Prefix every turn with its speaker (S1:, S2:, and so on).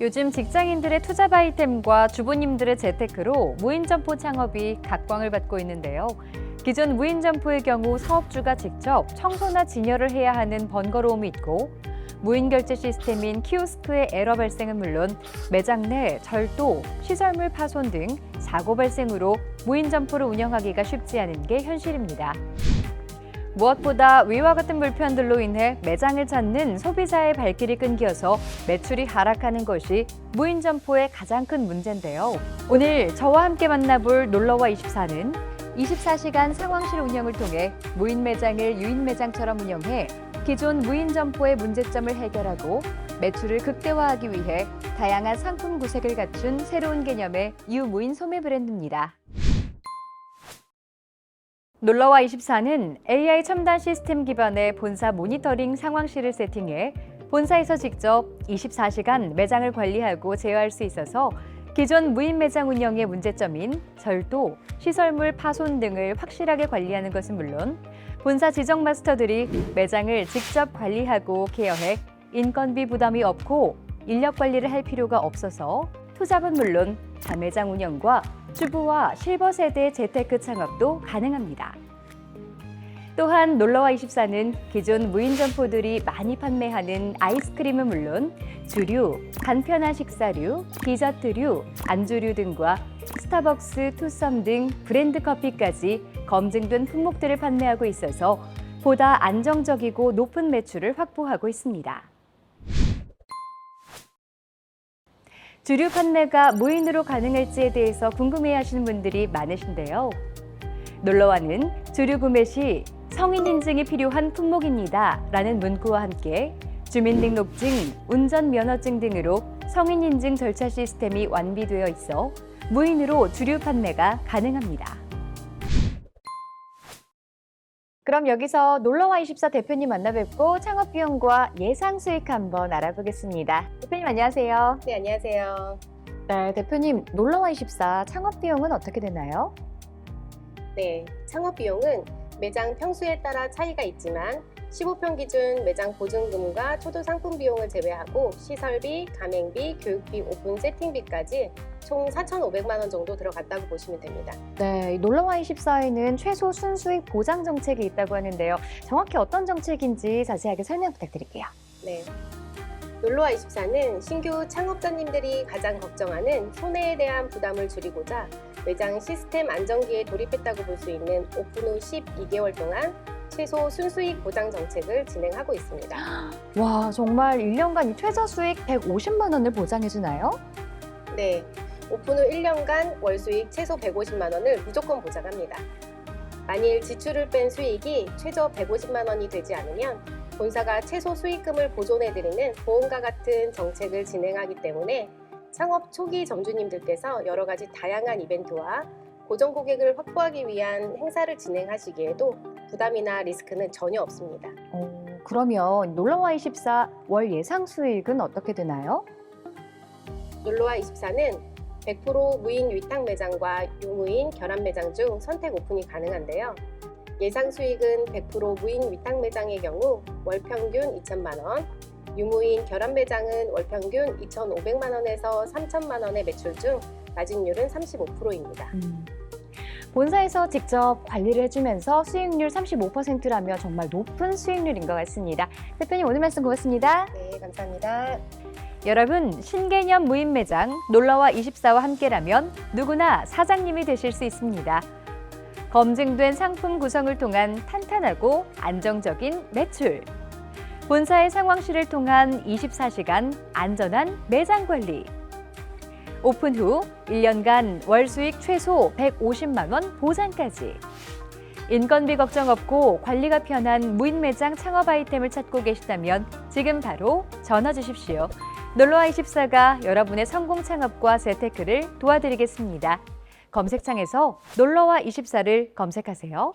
S1: 요즘 직장인들의 투잡 아이템과 주부님들의 재테크로 무인 점포 창업이 각광을 받고 있는데요. 기존 무인 점포의 경우 사업주가 직접 청소나 진열을 해야 하는 번거로움이 있고 무인 결제 시스템인 키오스크의 에러 발생은 물론 매장 내 절도, 시설물 파손 등 사고 발생으로 무인 점포를 운영하기가 쉽지 않은 게 현실입니다. 무엇보다 위와 같은 불편들로 인해 매장을 찾는 소비자의 발길이 끊겨서 매출이 하락하는 것이 무인 점포의 가장 큰 문제인데요. 오늘 저와 함께 만나볼 놀러와 24는 24시간 상황실 운영을 통해 무인 매장을 유인 매장처럼 운영해 기존 무인 점포의 문제점을 해결하고 매출을 극대화하기 위해 다양한 상품 구색을 갖춘 새로운 개념의 유무인 소매 브랜드입니다. 놀러와 24는 AI 첨단 시스템 기반의 본사 모니터링 상황실을 세팅해 본사에서 직접 24시간 매장을 관리하고 제어할 수 있어서 기존 무인 매장 운영의 문제점인 절도, 시설물 파손 등을 확실하게 관리하는 것은 물론 본사 지정 마스터들이 매장을 직접 관리하고 케어해 인건비 부담이 없고 인력 관리를 할 필요가 없어서 투잡은 물론 자매장 운영과 주부와 실버 세대 재테크 창업도 가능합니다. 또한 놀러와 24는 기존 무인 점포들이 많이 판매하는 아이스크림은 물론 주류, 간편한 식사류, 디저트류, 안주류 등과 스타벅스, 투썸 등 브랜드 커피까지 검증된 품목들을 판매하고 있어서 보다 안정적이고 높은 매출을 확보하고 있습니다. 주류 판매가 무인으로 가능할지에 대해서 궁금해하시는 분들이 많으신데요. 놀러와는 주류 구매 시 성인 인증이 필요한 품목입니다. 라는 문구와 함께 주민등록증, 운전면허증 등으로 성인 인증 절차 시스템이 완비되어 있어 무인으로 주류 판매가 가능합니다. 그럼 여기서 놀러와 24 대표님 만나 뵙고 창업 비용과 예상 수익 한번 알아보겠습니다. 대표님 안녕하세요.
S2: 네, 안녕하세요.
S1: 네, 대표님 놀러와 24 창업 비용은 어떻게 되나요?
S2: 네, 창업 비용은 매장 평수에 따라 차이가 있지만 15평 기준 매장 보증금과 초도 상품 비용을 제외하고 시설비, 가맹비, 교육비, 오픈 세팅비까지 총 4,500만 원 정도 들어갔다고 보시면 됩니다.
S1: 네, 이 놀러와 24에는 최소 순수익 보장 정책이 있다고 하는데요. 정확히 어떤 정책인지 자세하게 설명 부탁드릴게요.
S2: 네. 놀러와 24는 신규 창업자님들이 가장 걱정하는 손해에 대한 부담을 줄이고자 매장 시스템 안정기에 돌입했다고 볼 수 있는 오픈 후 12개월 동안 최소 순수익 보장 정책을 진행하고 있습니다.
S1: 와, 정말 1년간 이 최저 수익 150만 원을 보장해 주나요?
S2: 네, 오픈 후 1년간 월 수익 최소 150만 원을 무조건 보장합니다. 만일 지출을 뺀 수익이 최저 150만 원이 되지 않으면 본사가 최소 수익금을 보존해드리는 보험과 같은 정책을 진행하기 때문에 창업 초기 점주님들께서 여러 가지 다양한 이벤트와 고정 고객을 확보하기 위한 행사를 진행하시기에도 부담이나 리스크는 전혀 없습니다.
S1: 어, 그러면 놀러와 24 월 예상 수익은 어떻게 되나요?
S2: 놀러와 24는 100% 무인 위탁 매장과 유무인 결합 매장 중 선택 오픈이 가능한데요. 예상 수익은 100% 무인 위탁 매장의 경우 월 평균 2천만 원, 유무인 결합 매장은 월 평균 2,500만 원에서 3천만 원의 매출 중 마진율은 35%입니다.
S1: 음. 본사에서 직접 관리를 해주면서 수익률 35%라면 정말 높은 수익률인 것 같습니다. 대표님 오늘 말씀 고맙습니다.
S2: 네, 감사합니다.
S1: 여러분 신개념 무인 매장 놀러와 24와 함께라면 누구나 사장님이 되실 수 있습니다. 검증된 상품 구성을 통한 탄탄하고 안정적인 매출. 본사의 상황실을 통한 24시간 안전한 매장 관리. 오픈 후 1년간 월 수익 최소 150만 원 보상까지. 인건비 걱정 없고 관리가 편한 무인 매장 창업 아이템을 찾고 계시다면 지금 바로 전화 주십시오. 놀러와 24가 여러분의 성공 창업과 재테크를 도와드리겠습니다. 검색창에서 놀러와 24를 검색하세요.